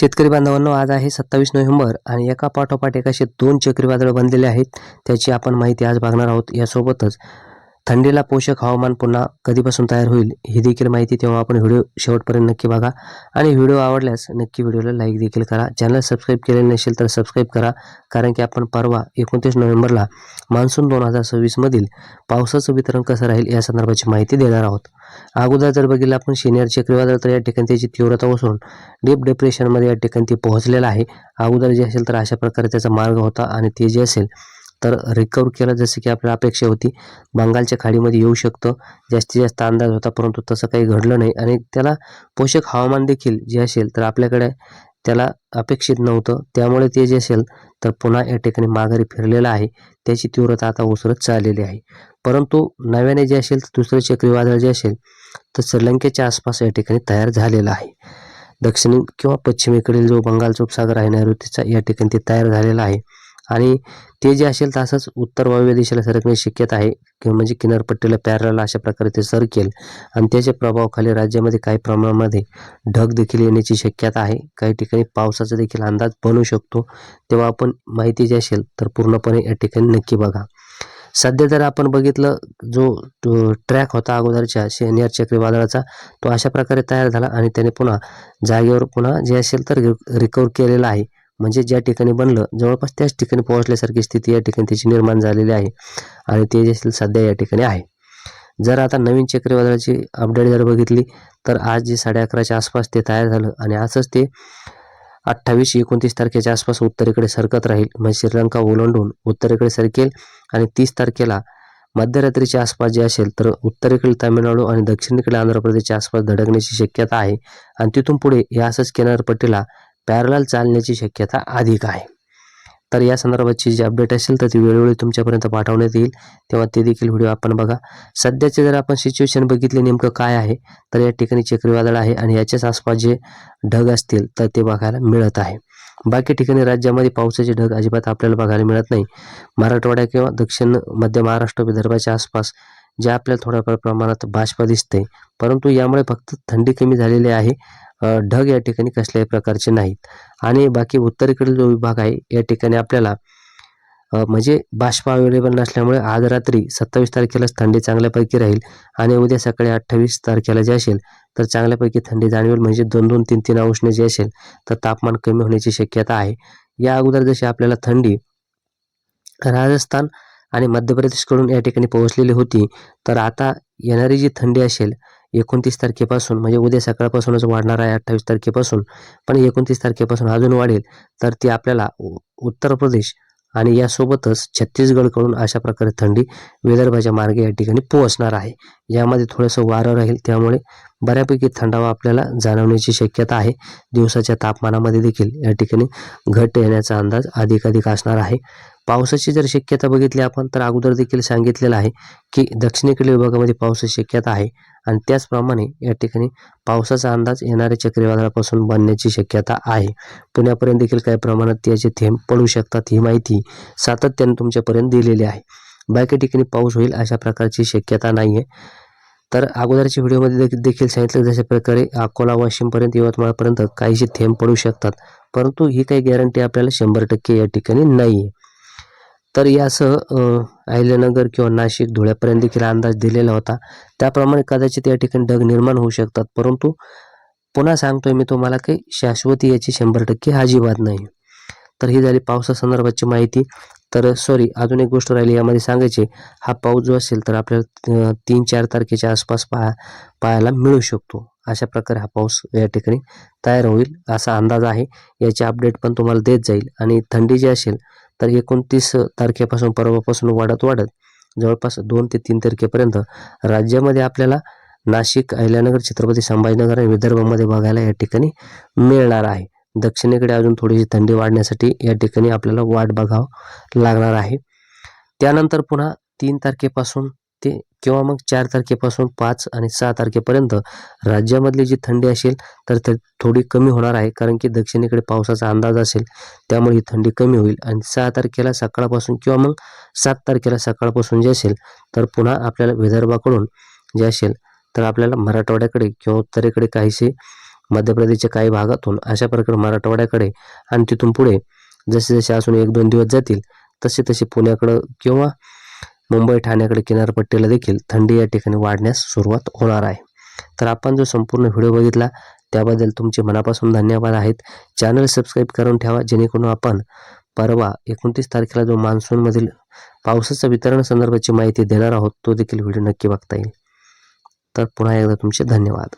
शेतकरी बांधवांनो आज आहे सत्तावीस नोव्हेंबर आणि एका पाठोपाठ एक असे दोन चक्रीवादळ बनलेले आहेत. त्याची आपण माहिती आज बघणार आहोत. यासोबतच थंडीला पोषक हवामान पुन्हा कधीपासून तयार होईल ही देखील माहिती तेव्हा आपण व्हिडिओ शेवटपर्यंत नक्की बघा. आणि व्हिडिओ आवडल्यास नक्की व्हिडिओला लाईक देखील करा. चॅनल सबस्क्राईब केले नसेल तर सबस्क्राईब करा कारण की आपण परवा एकोणतीस नोव्हेंबरला मान्सून दोन हजार सव्वीसमधील पावसाचं वितरण कसं राहील या संदर्भाची माहिती देणार आहोत. अगोदर जर बघितलं आपण सिनियर चक्रीवादळ तर या ठिकाणी त्याची तीव्रता असून डीप डिप्रेशनमध्ये या ठिकाणी ते पोहोचलेलं आहे. अगोदर जे असेल तर अशा प्रकारे त्याचा मार्ग होता आणि ते जे असेल तर रिकवर केलं जसं की आपल्याला अपेक्षा होती. बंगालच्या खाडीमध्ये येऊ शकतं. जास्तीत जास्त अंदाज होता परंतु तसं काही घडलं नाही. आणि त्याला पोषक हवामान देखील जे असेल तर आपल्याकडे त्याला अपेक्षित नव्हतं. त्यामुळे ते जे असेल तर पुन्हा या ठिकाणी माघारी फिरलेलं आहे. त्याची तीव्रता आता ओसरत चाललेली आहे. परंतु नव्याने जे असेल तर दुसरं चक्रीवादळ जे असेल तर श्रीलंकेच्या आसपास या ठिकाणी तयार झालेलं आहे. दक्षिणी किंवा पश्चिमेकडील जो बंगालचा उपसागर आहे नैऋत्यचा या ठिकाणी ते तयार झालेला आहे. आणि ते जे असेल तसंच उत्तर वायव्य दिशेला सरकण्याची शक्यता आहे. किंवा म्हणजे किनारपट्टीला पॅरला अशा प्रकारे ते सरकेल. आणि त्याच्या प्रभावाखाली राज्यामध्ये काही प्रमाणामध्ये ढग देखील येण्याची शक्यता आहे. काही ठिकाणी पावसाचा देखील अंदाज बनू शकतो. तेव्हा आपण माहिती जी असेल तर पूर्णपणे या ठिकाणी नक्की बघा. सध्या जर आपण बघितलं जो ट्रॅक होता अगोदरच्या शनिवार चक्रीवादळाचा तो अशा प्रकारे तयार झाला आणि त्याने पुन्हा जागेवर पुन्हा जे असेल तर रिकवर केलेला आहे. म्हणजे ज्या ठिकाणी बनलं जवळपास त्याच ठिकाणी पोहोचल्यासारखी स्थिती या ठिकाणी त्याची निर्माण झालेली आहे आणि ते देखील सध्या या ठिकाणी आहे. जर आता नवीन चक्रीवादळाची अपडेट जर बघितली तर आज जे साडे अकराच्या आसपास ते तयार झालं आणि असंच ते अठ्ठावीस एकोणतीस तारखेच्या आसपास उत्तरेकडे सरकत राहील. म्हणजे श्रीलंका ओलांडून उत्तरेकडे सरकेल आणि तीस तारखेला मध्यरात्रीच्या आसपास जे असेल तर उत्तरेकडील तामिळनाडू आणि दक्षिणेकडे आंध्र प्रदेशच्या आसपास धडकण्याची शक्यता आहे. आणि तिथून पुढे या असंच किनारपट्टीला पॅरलाल चालण्याची शक्यता अधिक आहे. तर या संदर्भाची जी अपडेट असेल तर ती वेळोवेळी तुमच्यापर्यंत पाठवण्यात येईल. तेव्हा ते देखील व्हिडिओ आपण बघा. सध्याचे जर आपण सिच्युएशन बघितले नेमकं काय आहे? तर या ठिकाणी चक्रीवादळ आहे आणि याच्याच आसपास जे ढग असतील तर ते बघायला मिळत आहे. बाकी ठिकाणी राज्यामध्ये पावसाचे ढग अजिबात आपल्याला बघायला मिळत नाही. मराठवाड्या किंवा दक्षिण मध्य महाराष्ट्र विदर्भाच्या आसपास जे आपल्याला थोड्याफार प्रमाणात बाष्प दिसते. परंतु यामुळे फक्त थंडी कमी झालेली आहे. ढग या ठिकाणी कसल्याही प्रकारचे नाहीत. आणि बाकी उत्तरेकडील जो विभाग आहे या ठिकाणी आपल्याला म्हणजे बाष्प अवेलेबल नसल्यामुळे आज रात्री सत्तावीस तारखेलाच थंडी चांगल्यापैकी राहील आणि उद्या सकाळी अठ्ठावीस तारखेला जे असेल तर चांगल्यापैकी थंडी जाणवेल. म्हणजे दोन दोन तीन तीन अंशने जे असेल तर तापमान कमी होण्याची शक्यता आहे. या अगोदर जशी आपल्याला थंडी राजस्थान आणि मध्य प्रदेशकडून या ठिकाणी पोहोचलेली होती तर आता येणारी जी थंडी असेल एकोणतीस तारखेपासून म्हणजे उद्या सकाळपासूनच वाढणार आहे अठ्ठावीस तारखेपासून पण एकोणतीस तारखेपासून अजून वाढेल तर ती आपल्याला उत्तर प्रदेश आणि यासोबतच छत्तीसगडकडून अशा प्रकारे थंडी विदर्भाच्या मार्गे या ठिकाणी पोहोचणार आहे. यामध्ये थोडंसं वारं राहील त्यामुळे बऱ्यापैकी थंडावा आपल्याला जाणवण्याची शक्यता आहे. दिवसाच्या तापमानामध्ये देखील या ठिकाणी घट येण्याचा अंदाज अधिकाधिक असणार आहे. पावसाची जर शक्यता बघितली आपण तर अगोदर देखील सांगितलेलं आहे की दक्षिणेकडील विभागामध्ये पावसाची शक्यता आहे आणि त्याचप्रमाणे या ठिकाणी पावसाचा अंदाज येणाऱ्या चक्रीवादळापासून बनण्याची शक्यता आहे. पुण्यापर्यंत देखील काही प्रमाणात त्याचे थेंब पडू शकतात ही माहिती सातत्याने तुमच्यापर्यंत दिलेली आहे. बाकी ठिकाणी पाऊस होईल अशा प्रकारची शक्यता नाही आहे तर अगोदरच्या व्हिडिओमध्ये देखील सांगितलं जशा प्रकारे अकोला वाशिमपर्यंत यवतमाळपर्यंत काहीशी थेंब पडू शकतात. परंतु ही काही गॅरंटी आपल्याला शंभर टक्के या ठिकाणी नाही आहे तर यासह अहिल्यानगर किंवा नाशिक धुळ्यापर्यंत देखील अंदाज दिलेला होता. त्याप्रमाणे कदाचित या ठिकाणी ढग निर्माण होऊ शकतात. परंतु पुन्हा सांगतोय मी तुम्हाला काही शाश्वती याची शंभर टक्के अजिबात नाही. तर ही झाली पावसासंदर्भाची माहिती. तर सॉरी अजून एक गोष्ट राहिली यामध्ये सांगायची. हा पाऊस जो असेल तर आपल्याला तीन चार तारखेच्या आसपास पाहा पाहायला मिळू शकतो. अशा प्रकारे हा पाऊस या ठिकाणी तयार होईल असा अंदाज आहे. याची अपडेट पण तुम्हाला देत जाईल. आणि थंडी जी असेल तर एकोणतीस तारखेपासून परवापासून वाढत वाढत जवळपास दोन ते तीन तारखेपर्यंत राज्यामध्ये आपल्याला नाशिक अहिल्यानगर छत्रपती संभाजीनगर आणि विदर्भामध्ये बघायला या ठिकाणी मिळणार आहे. दक्षिणेकडे अजून थोडीशी थंडी वाढण्यासाठी या ठिकाणी आपल्याला वाट बघावं लागणार आहे. त्यानंतर पुन्हा तीन तारखेपासून ते किंवा मग चार तारखेपासून पाच आणि सहा तारखेपर्यंत राज्यामधली जी थंडी असेल तर ते थोडी कमी होणार आहे. कारण की दक्षिणेकडे पावसाचा अंदाज असेल त्यामुळे ही थंडी कमी होईल. आणि सहा तारखेला सकाळपासून किंवा मग सात तारखेला सकाळपासून जे असेल तर पुन्हा आपल्याला विदर्भाकडून जे असेल तर आपल्याला मराठवाड्याकडे किंवा उत्तरेकडे काहीसे मध्य प्रदेशच्या काही भागातून अशा प्रकारे मराठवाड्याकडे आणि तिथून पुढे जसे जसे असून एक दोन दिवस जातील तसे तसे पुण्याकडं किंवा मुंबई ठाण्याकडे किनारपट्टीला देखील थंडी या ठिकाणी वाढण्यास सुरुवात होणार आहे. तर आपण जो संपूर्ण व्हिडिओ बघितला त्याबद्दल तुमचे मनापासून धन्यवाद आहेत. चॅनल सबस्क्राईब करून ठेवा जेणेकरून आपण परवा एकोणतीस तारखेला जो मान्सूनमधील पावसाचं वितरण संदर्भाची माहिती देणार आहोत तो देखील व्हिडिओ नक्की बघता येईल. तर पुन्हा एकदा तुमचे धन्यवाद.